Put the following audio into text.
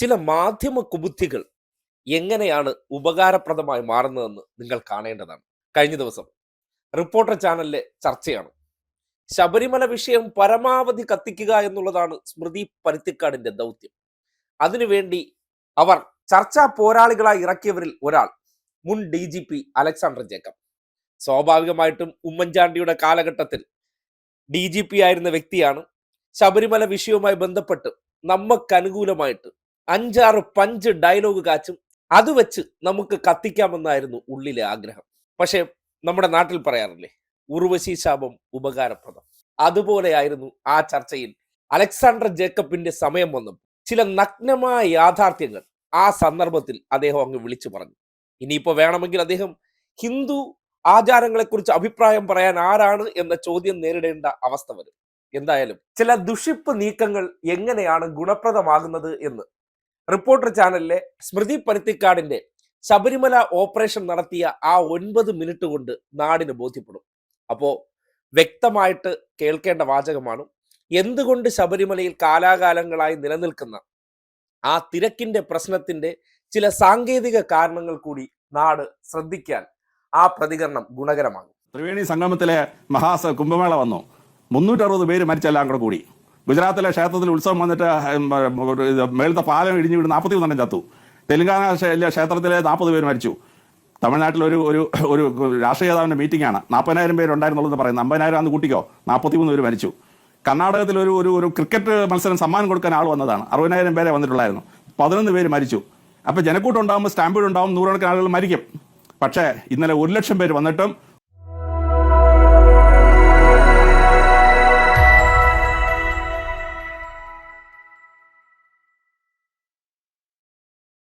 ചില മാധ്യമ കുബുദ്ധികൾ എങ്ങനെയാണ് ഉപകാരപ്രദമായി മാറുന്നതെന്ന് നിങ്ങൾ കാണേണ്ടതാണ്. കഴിഞ്ഞ ദിവസം റിപ്പോർട്ടർ ചാനലിലെ ചർച്ചയാണ്. ശബരിമല വിഷയം പരമാവധി കത്തിക്കുക എന്നുള്ളതാണ് സ്മൃതി പരുത്തിക്കാടിന്റെ ദൗത്യം. അതിനുവേണ്ടി അവർ ചർച്ചാ പോരാളികളായി ഇറക്കിയവരിൽ ഒരാൾ മുൻ D G P Alexander Jacob. സ്വാഭാവികമായിട്ടും ഉമ്മൻചാണ്ടിയുടെ കാലഘട്ടത്തിൽ ഡി ജി പി ആയിരുന്ന വ്യക്തിയാണ്. ശബരിമല വിഷയവുമായി ബന്ധപ്പെട്ട് നമുക്ക് അനുകൂലമായിട്ട് അഞ്ചാറ് പഞ്ച് ഡയലോഗ് കാച്ചും അത് വെച്ച് നമുക്ക് കത്തിക്കാമെന്നായിരുന്നു ഉള്ളിലെ ആഗ്രഹം. പക്ഷേ നമ്മുടെ നാട്ടിൽ പറയാറില്ലേ ഉർവശി ശാപം ഉപകാരപ്രദം. അതുപോലെയായിരുന്നു ആ ചർച്ചയിൽ അലക്സാണ്ടർ ജേക്കബിന്റെ സമയം വന്നപ്പോൾ. ചില നഗ്നമായ യാഥാർത്ഥ്യങ്ങൾ ആ സന്ദർഭത്തിൽ അദ്ദേഹം അങ്ങ് വിളിച്ചു പറഞ്ഞു. ഇനിയിപ്പോ വേണമെങ്കിൽ അദ്ദേഹം ഹിന്ദു ആചാരങ്ങളെക്കുറിച്ച് അഭിപ്രായം പറയാൻ ആരാണ് എന്ന ചോദ്യം നേരിടേണ്ട അവസ്ഥ വരും. എന്തായാലും ചില ദുഷിപ്പ് നീക്കങ്ങൾ എങ്ങനെയാണ് ഗുണപ്രദമാകുന്നത് എന്ന് റിപ്പോർട്ടർ ചാനലിലെ സ്മൃതി പരുത്തിക്കാടിന്റെ ശബരിമല ഓപ്പറേഷൻ നടത്തിയ ആ ഒൻപത് മിനിറ്റ് കൊണ്ട് നാടിന് ബോധ്യപ്പെടും. അപ്പോ വ്യക്തമായിട്ട് കേൾക്കേണ്ട വാചകമാണ് എന്തുകൊണ്ട് ശബരിമലയിൽ കാലാകാലങ്ങളായി നിലനിൽക്കുന്ന ആ തിരക്കിന്റെ പ്രശ്നത്തിന്റെ ചില സാങ്കേതിക കാരണങ്ങൾ കൂടി നാട് ശ്രദ്ധിക്കാൻ ആ പ്രതികരണം ഗുണകരമാകും. ത്രിവേണി സംഗമത്തിലെ മഹാസ കുംഭമേള വന്നു. മുന്നൂറ്ററുപത് പേര് മരിച്ചെല്ലാം കൂടെ കൂടി. ഗുജറാത്തിലെ ക്ഷേത്രത്തിൽ ഉത്സവം വന്നിട്ട് മേളത്തെ പാലം ഇടിഞ്ഞു വീട് നാൽപ്പത്തി മൂന്നെണ്ണം ചത്തു. തെലങ്കാന ക്ഷേ- ക്ഷേത്രത്തിലെ നാൽപ്പത് പേര് മരിച്ചു. തമിഴ്നാട്ടിൽ ഒരു ഒരു രാഷ്ട്രീയ നേതാവിന്റെ മീറ്റിംഗാണ് നാൽപ്പതിനായിരം പേരുണ്ടായിരുന്നുള്ളത് പറയുന്നത് അമ്പതിനായിരം അന്ന് കൂട്ടിക്കോ. നാൽപ്പത്തിമൂന്ന് പേര് മരിച്ചു. കർണാടകത്തിൽ ഒരു ഒരു ഒരു ക്രിക്കറ്റ് മത്സരം സമ്മാനം കൊടുക്കാൻ ആൾ വന്നതാണ്. അറുപതിനായിരം പേരെ വന്നിട്ടുള്ളായിരുന്നു. പതിനൊന്ന് പേര് മരിച്ചു. അപ്പോൾ ജനക്കൂട്ടം ഉണ്ടാകുമ്പോൾ സ്റ്റാമ്പുകൾ ഉണ്ടാകും നൂറുകണക്കിന് ആളുകൾ മരിക്കും. പക്ഷേ ഇന്നലെ ഒരു ലക്ഷം പേര് വന്നിട്ടും